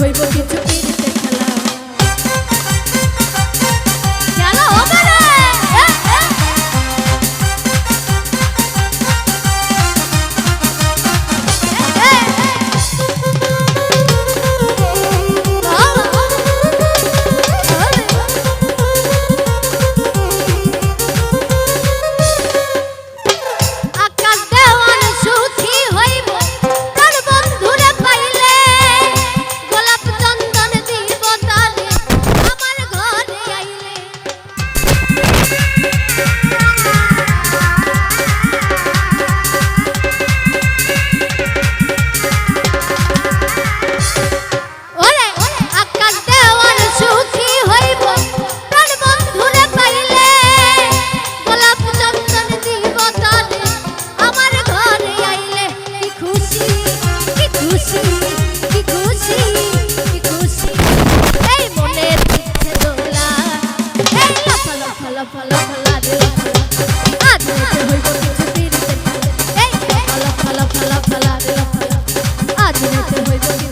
হইব কিছু আজ হইব